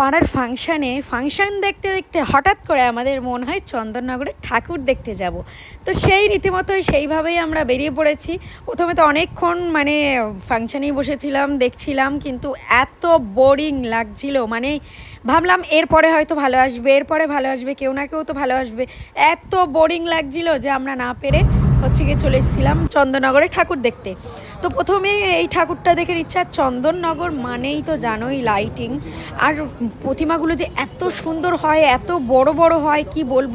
পাড়ার ফাংশানে, ফাংশন দেখতে দেখতে হঠাৎ করে আমাদের মন হয় চন্দননগরে ঠাকুর দেখতে যাব। তো সেই রীতিমতোই সেইভাবেই আমরা বেরিয়ে পড়েছি। প্রথমে তো অনেকক্ষণ মানে ফাংশানেই বসেছিলাম, দেখছিলাম, কিন্তু এত বোরিং লাগছিল। মানে ভাবলাম এরপরে হয়তো ভালো আসবে, এরপরে ভালো আসবে, কেউ না কেউ তো ভালো আসবে। এত বোরিং লাগছিল যে আমরা না পেরে হচ্ছে গিয়ে চলে এসেছিলাম চন্দননগরে ঠাকুর দেখতে। তো প্রথমে এই ঠাকুরটা দেখে ইচ্ছা চন্দননগর মানেই তো জানোই লাইটিং আর প্রতিমাগুলো যে এত সুন্দর হয়, এত বড় বড় হয়, কি বলব?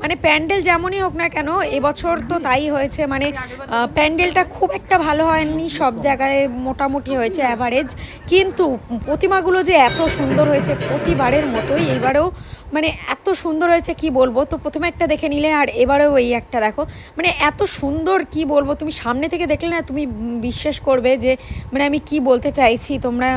মানে প্যান্ডেল যেমনই হোক না কেন, এবছর তো তাই হয়েছে। মানে প্যান্ডেলটা খুব একটা ভালো হয়নি, সব জায়গায় মোটামুটি হয়েছে অ্যাভারেজ কিন্তু প্রতিমাগুলো যে এত সুন্দর হয়েছে, প্রতিবারের মতোই। এবারেও মানে এত সুন্দর হয়েছে, কি বলব? তো প্রথমে একটা দেখে নিলে আর এবারেও এই একটা দেখো। মানে এত সুন্দর, কি বলব? তুমি সামনে থেকে দেখলে না, তুমি বিশ্বাস করবে যে মানে আমি কি বলতে চাইছি? তোমরা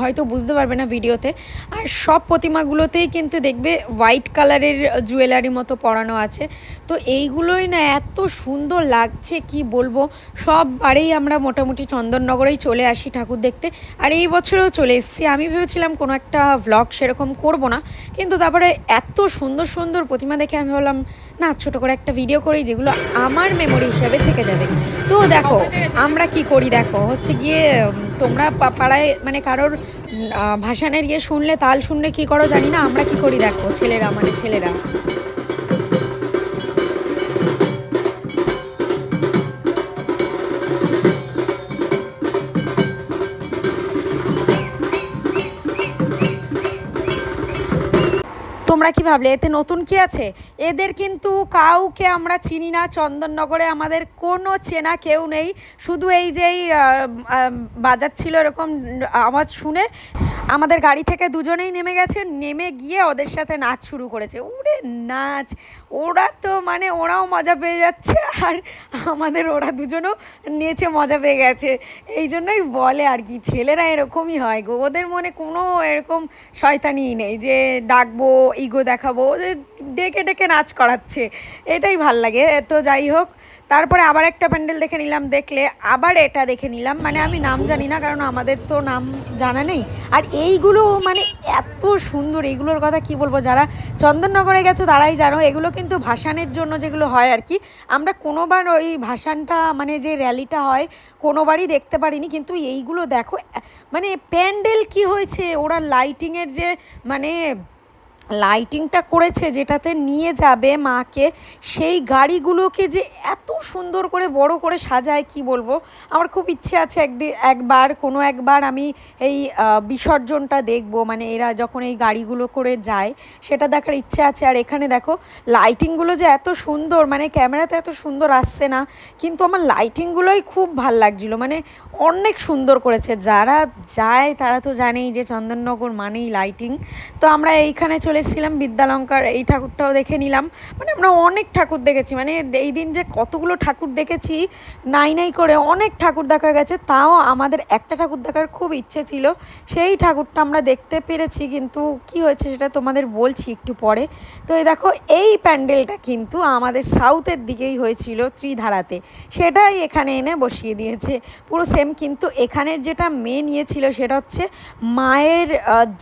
হয়তো বুঝতে পারবে না ভিডিওতে। আর সব প্রতিমাগুলোতেই কিন্তু দেখবে হোয়াইট কালারের জুয়েলারি মতো পরানো আছে। তো এইগুলোই না এত সুন্দর লাগছে, কি বলব? সববারেই আমরা মোটামুটি চন্দননগরেই চলে আসি ঠাকুর দেখতে। আর এই বছরেও চলে এসেছি। আমি ভেবেছিলাম কোনো একটা ভ্লগ সেরকম করব না। কিন্তু তারপরে এত সুন্দর সুন্দর প্রতিমা দেখে আমি বললাম না, ছোট করে একটা ভিডিও করি যেগুলো আমার মেমোরি হিসাবে থেকে যাবে। তো দেখো, আমরা কি করি দেখো, হচ্ছে গিয়ে, তোমরা পাড়ায় মানে কারোর ভাসানের ইয়ে শুনলে, তাল শুনলে কি করো জানি না, আমরা কি করি দেখো, ছেলেরা মানে ছেলেরা। তোমরা কি ভাবলে? এতে নতুন কি আছে? এদের কিন্তু কাউকে আমরা চিনি না। চন্দননগরে আমাদের কোনো চেনা কেউ নেই। শুধু এই যেই আহ, বাজাচ্ছিল এরকম আওয়াজ শুনে আমাদের গাড়ি থেকে দুজনেই নেমে গেছে। নেমে গিয়ে ওদের সাথে নাচ শুরু করেছে। উড়ে নাচ! ওরা তো মানে ওরাও মজা পেয়ে যাচ্ছে। আর আমাদের ওরা দুজনও নেচে মজা পেয়ে গেছে। এই জন্যই বলে আর কি ছেলেরা এরকমই হয় গো। ওদের মনে কোনো এরকম শয়তানিই নেই যে ডাকবো ইগো দেখাবো ডেকে ডেকে নাচ করাচ্ছে। এটাই ভালো লাগে। তো যাই হোক, তারপরে আবার একটা প্যান্ডেল দেখে নিলাম, দেখলে আবার এটা দেখে নিলাম। মানে আমি নাম জানি না, কারণ আমাদের তো নাম জানা নেই। আর এইগুলো মানে এত সুন্দর এইগুলোর কথা কি বলব? যারা চন্দননগরে গেছো তারাই জানো, এগুলো কিন্তু ভাসানের জন্য যেগুলো হয় আর কি, আমরা কোনোবার ওই ভাসানটা মানে যে র্যালিটা হয়, কোনোবারই দেখতে পারিনি। কিন্তু এইগুলো দেখো মানে প্যান্ডেল কি হয়েছে? ওরা লাইটিংয়ের যে মানে লাইটিংটা করেছে যেটাতে নিয়ে যাবে মাকে, সেই গাড়িগুলোকে যে এত সুন্দর করে বড় করে সাজায়, কি বলব? আমার খুব ইচ্ছে আছে একদিন একবার, কোনো একবার আমি এই বিসর্জনটা দেখব। মানে এরা যখন এই গাড়িগুলো করে যায়, সেটা দেখার ইচ্ছে আছে। আর এখানে দেখো, লাইটিংগুলো যে এত সুন্দর মানে ক্যামেরাতে এত সুন্দর আসছে না, কিন্তু আমার লাইটিংগুলোই খুব ভালো লাগছিল। মানে অনেক সুন্দর করেছে। যারা যায়, তারা তো জানেই যে চন্দননগর মানেই লাইটিং তো আমরা এইখানে চলে এসেছিলাম বিদ্যালঙ্কার, এই ঠাকুরটাও দেখে নিলাম। মানে আমরা অনেক ঠাকুর দেখেছি। মানে এই দিন যে কতগুলো ঠাকুর দেখেছি, নাই নাই করে অনেক ঠাকুর দেখা গেছে। তাও আমাদের একটা ঠাকুর দেখার খুব ইচ্ছে ছিল। সেই ঠাকুরটা আমরা দেখতে পেরেছি, কিন্তু কি হয়েছে সেটা তোমাদের বলছি একটু পরে। তো এই দেখো, এই প্যান্ডেলটা কিন্তু আমাদের সাউথের দিকেই হয়েছিল ত্রিধারাতে। সেটাই এখানে এনে বসিয়ে দিয়েছে। পুরো সেম কিন্তু এখানের যেটা মেয়ে ইয়ে ছিল সেটা হচ্ছে মায়ের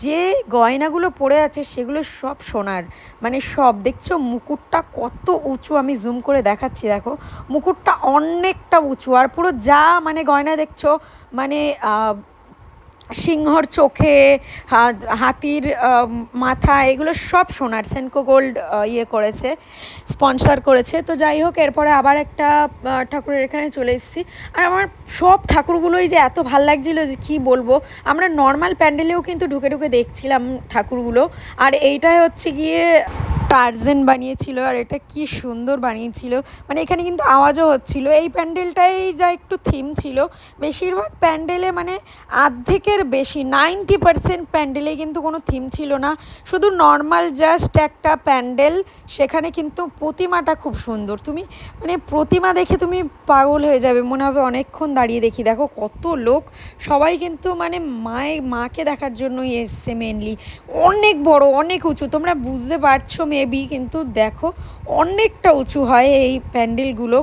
যে গয়নাগুলো পড়ে আছে সেগুলো সব সোনার। মানে সব, দেখছ? মুকুটটা কত উঁচু, আমি জুম করে দেখাচ্ছি, দেখো। মুকুটটা অনেকটা উঁচু, আর পুরো যা মানে গয়না দেখছ মানে সিংহর চোখে হাতির মাথা, এগুলো সব সোনার। সেনকো গোল্ড ইয়ে করেছে স্পন্সর করেছে। তো যাই হোক, এরপরে আবার একটা ঠাকুরের এখানে চলে এসেছি। আর আমার সব ঠাকুরগুলোই যে এত ভালো লাগছিল যে কী বলব, আমরা নর্মাল প্যান্ডেলেও কিন্তু ঢুকে ঢুকে দেখছিলাম ঠাকুরগুলো। আর এইটাই হচ্ছে গিয়ে টার্জেন বানিয়েছিল আর এটা কি সুন্দর বানিয়েছিল। মানে এখানে কিন্তু আওয়াজও হচ্ছিল। এই প্যান্ডেলটাই যা একটু থিম ছিল। বেশিরভাগ প্যান্ডেলে মানে আর্ধেকের বেশি নাইনটি পার্সেন্ট প্যান্ডেলে কিন্তু কোনো থিম ছিল না। শুধু নর্মাল জাস্ট একটা প্যান্ডেল, সেখানে কিন্তু প্রতিমাটা খুব সুন্দর। তুমি মানে প্রতিমা দেখে তুমি পাগল হয়ে যাবে। মনে হবে অনেকক্ষণ দাঁড়িয়ে দেখি। দেখো কত লোক। সবাই কিন্তু মানে মায়ে, মাকে দেখার জন্যই এসছে মেনলি অনেক বড়, অনেক উঁচু। তোমরা বুঝতে পারছ মেবি কিন্তু দেখো অনেকটা উঁচু হয় এই প্যান্ডেলগুলো।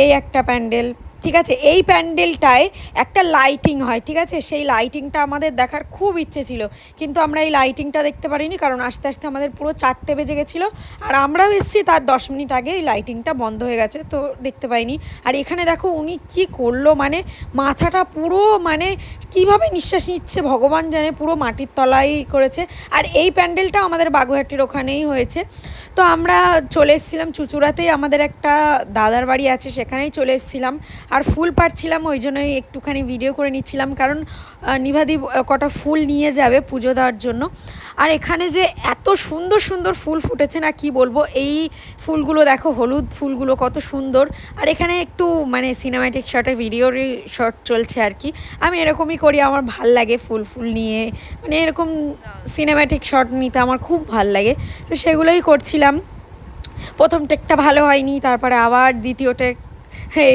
এই একটা প্যান্ডেল ঠিক আছে? এই প্যান্ডেলটায় একটা লাইটিং হয়, ঠিক আছে? সেই লাইটিংটা আমাদের দেখার খুব ইচ্ছে ছিল। কিন্তু আমরা এই লাইটিংটা দেখতে পারিনি কারণ আস্তে আস্তে আমাদের পুরো চারটে বেজে গেছিল। আর আমরাও এসেছি, তার দশ মিনিট আগে এই লাইটিংটা বন্ধ হয়ে গেছে, তো দেখতে পাইনি। আর এখানে দেখো উনি কি করল মানে মাথাটা পুরো মানে কীভাবে নিঃশ্বাস নিচ্ছে, ভগবান জানে, পুরো মাটির তলায় করেছে। আর এই প্যান্ডেলটা আমাদের বাগুহাটির ওখানেই হয়েছে। তো আমরা চলে এসেছিলাম চুচুড়াতেই, আমাদের একটা দাদার বাড়ি আছে, সেখানেই চলে এসেছিলাম। আর ফুল পাড়ছিলাম ওই জন্যই একটুখানি ভিডিও করে নিচ্ছিলাম। কারণ নিভাদি কটা ফুল নিয়ে যাবে পুজো দেওয়ার জন্য। আর এখানে যে এত সুন্দর সুন্দর ফুল ফুটেছে না কি বলব, এই ফুলগুলো দেখো, হলুদ ফুলগুলো কত সুন্দর। আর এখানে একটু মানে সিনেম্যাটিক শটে ভিডিওর শট চলছে আর কি। আমি এরকমই করি, আমার ভালো লাগে ফুল ফুল নিয়ে। মানে এরকম সিনেম্যাটিক শট নিতে আমার খুব ভালো লাগে। তো সেগুলোই করছিলাম। প্রথম টেকটা ভালো হয়নি, তারপরে আবার দ্বিতীয় টেক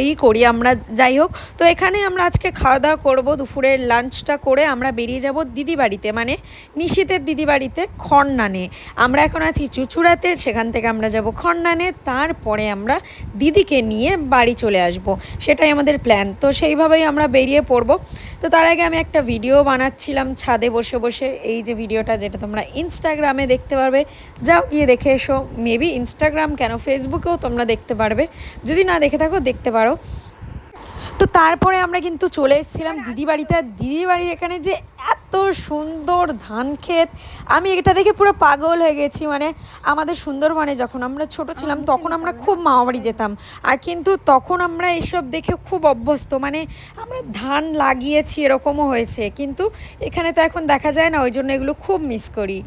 এই করি আমরা, যাই হোক। তো এখানে আমরা আজকে খাওয়া দাওয়া করব, দুপুরের লাঞ্চটা করে আমরা বেরিয়ে যাব দিদি বাড়িতে মানে নিশীতের দিদি বাড়িতে খন্নানে আমরা এখন আছি চুচুড়াতে, সেখান থেকে আমরা যাব খন্নানে তারপরে আমরা দিদিকে নিয়ে বাড়ি চলে আসব। সেটাই আমাদের প্ল্যান তো সেইভাবেই আমরা বেরিয়ে পড়ব। তো তার আগে আমি একটা ভিডিও বানাচ্ছিলাম ছাদে বসে বসে। এই যে ভিডিওটা যেটা তোমরা ইনস্টাগ্রামে দেখতে পারবে, যাও গিয়ে দেখে এসো। মেবি ইনস্টাগ্রাম কেন ফেসবুকেও তোমরা দেখতে পারবে। যদি না দেখে থাকো দেখতে পারো। তো তারপরে আমরা কিন্তু চলে এসেছিলাম দিদি বাড়িতে। আর দিদি বাড়ির এখানে যে এত সুন্দর ধান ক্ষেত আমি এটা দেখে পুরো পাগল হয়ে গেছি। মানে আমাদের সুন্দরবনে যখন আমরা ছোট ছিলাম তখন আমরা খুব মামাবাড়ি যেতাম। আর কিন্তু তখন আমরা এসব দেখে খুব অভ্যস্ত। মানে আমরা ধান লাগিয়েছি এরকমও হয়েছে। কিন্তু এখানে তো এখন দেখা যায় না ওই জন্য এগুলো খুব মিস করি।